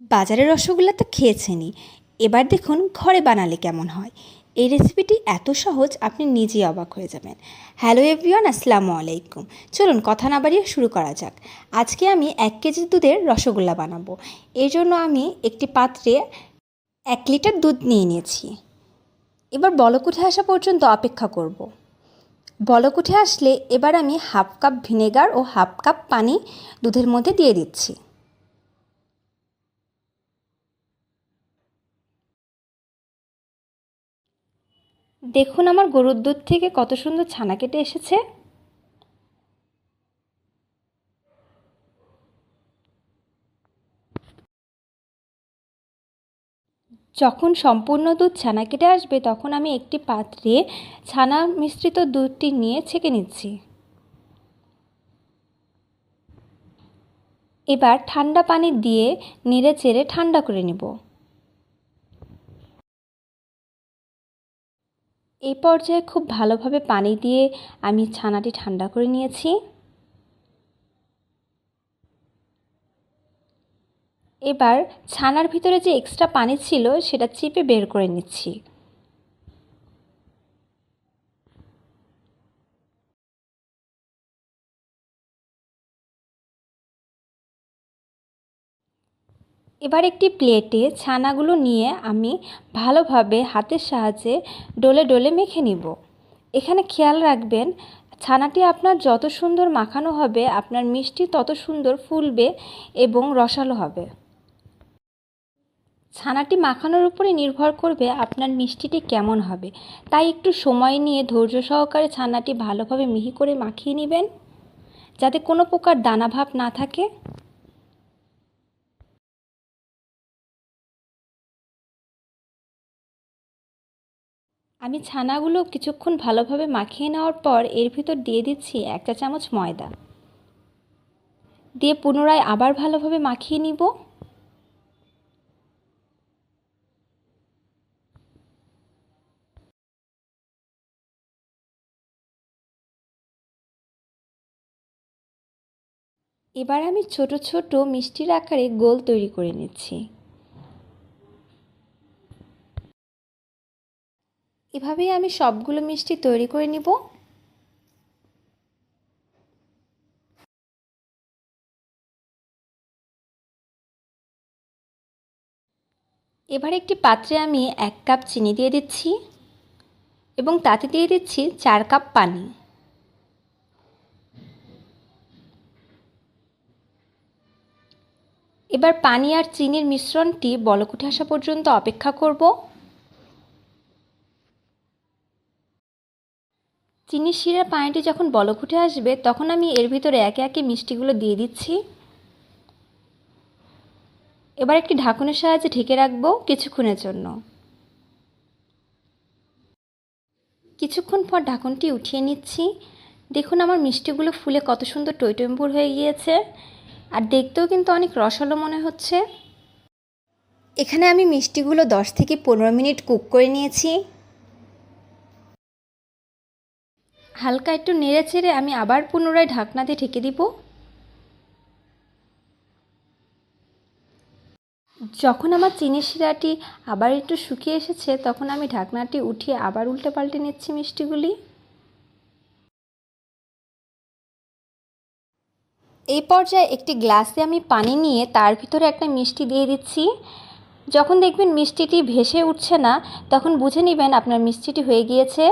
বাজারের রসগোল্লা তো খেয়েছেনই। এবার দেখুন ঘরে বানালে কেমন হয়। এই রেসিপিটি এত সহজ, আপনি নিজেই অবাক হয়ে যাবেন। হ্যালো এভরিওয়ান আসসালামু আলাইকুম। চলুন কথা না বাড়িয়ে শুরু করা যাক। আজকে আমি এক কেজি দুধের রসগোল্লা বানাবো। এর জন্য আমি একটি পাত্রে এক লিটার দুধ নিয়ে নিয়েছি। এবার বলক উঠে আসা পর্যন্ত অপেক্ষা করব। বলক উঠে আসলে এবার আমি হাফ কাপ ভিনেগার ও হাফ কাপ পানি দুধের মধ্যে দিয়ে দিচ্ছি। দেখুন আমার গরুর দুধ থেকে কত সুন্দর ছানা কেটে এসেছে। যখন সম্পূর্ণ দুধ ছানা কেটে আসবে, তখন আমি একটি পাত্রে ছানা মিশ্রিত দুধটি নিয়ে ছেঁকে নিচ্ছি। এবার ঠান্ডা পানি দিয়ে নেড়ে চেড়ে ঠান্ডা করে নেব। এই পর্যায়ে খুব ভালোভাবে পানি দিয়ে আমি ছানাটি ঠান্ডা করে নিয়েছি। এবার ছানার ভিতরে যে এক্সট্রা পানি ছিল সেটা চিপে বের করে নিচ্ছি। এবার একটি প্লেটে ছানাগুলো নিয়ে আমি ভালোভাবে হাতের সাহায্যে ডলে ডলে মেখে নিব। এখানে খেয়াল রাখবেন, ছানাটি আপনার যত সুন্দর মাখানো হবে, আপনার মিষ্টি তত সুন্দর ফুলবে এবং রসালো হবে। ছানাটি মাখানোর উপরে নির্ভর করবে আপনার মিষ্টিটি কেমন হবে। তাই একটু সময় নিয়ে ধৈর্য সহকারে ছানাটি ভালোভাবে মিহি করে মাখিয়ে নেবেন, যাতে কোনো প্রকার দানাভাব না থাকে। আমি ছানাগুলো কিছুক্ষণ ভালোভাবে মাখিয়ে নেওয়ার পর এর ভিতর দিয়ে দিচ্ছি এক চা চামচ ময়দা। দিয়ে পুনরায় আবার ভালোভাবে মাখিয়ে নিব। এবার আমি ছোট ছোট মিষ্টির আকারে গোল তৈরি করে নিচ্ছি। এভাবেই আমি সবগুলো মিষ্টি তৈরি করে নিব। এবার একটি পাত্রে আমি এক কাপ চিনি দিয়ে দিচ্ছি এবং তাতে দিয়ে দিচ্ছি চার কাপ পানি। এবার পানি আর চিনির মিশ্রণটি বলকুঠে আসা পর্যন্ত অপেক্ষা করব। চিনির শিরার পানিটি যখন বলক উঠে আসবে, তখন আমি এর ভিতরে একে একে মিষ্টিগুলো দিয়ে দিচ্ছি। এবার একটি ঢাকনের সাহায্যে ঢেকে রাখব কিছুক্ষণের জন্য। কিছুক্ষণ পর ঢাকনটি উঠিয়ে নিচ্ছি। দেখুন আমার মিষ্টিগুলো ফুলে কত সুন্দর টইটম্বুর হয়ে গিয়েছে। আর দেখতেও কিন্তু অনেক রসালো মনে হচ্ছে। এখানে আমি মিষ্টিগুলো দশ থেকে পনেরো মিনিট কুক করে নিয়েছি। হালকা একটু নেড়ে চেড়ে আমি আবার পুনরায় ঢাকনা দিয়ে ঢেকে দিব। যখন আমার চিনি শিরাটি আবার একটু শুকিয়ে এসেছে, তখন আমি ঢাকনাটি উঠিয়ে আবার উল্টে পাল্টে নিচ্ছি মিষ্টিগুলি। এই পর্যায়ে একটি গ্লাসে আমি পানি নিয়ে তার ভিতরে একটা মিষ্টি দিয়ে দিচ্ছি। যখন দেখবেন মিষ্টিটি ভেসে উঠছে না, তখন বুঝে নেবেন আপনার মিষ্টিটি হয়ে গিয়েছে।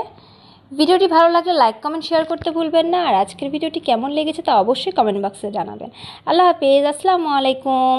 ভিডিওটি ভালো লাগলে লাইক, কমেন্ট, শেয়ার করতে ভুলবেন না। আর আজকের ভিডিওটি কেমন লেগেছে তা অবশ্যই কমেন্ট বক্সে জানাবেন। আল্লাহ হাফেজ। আসসালামু আলাইকুম।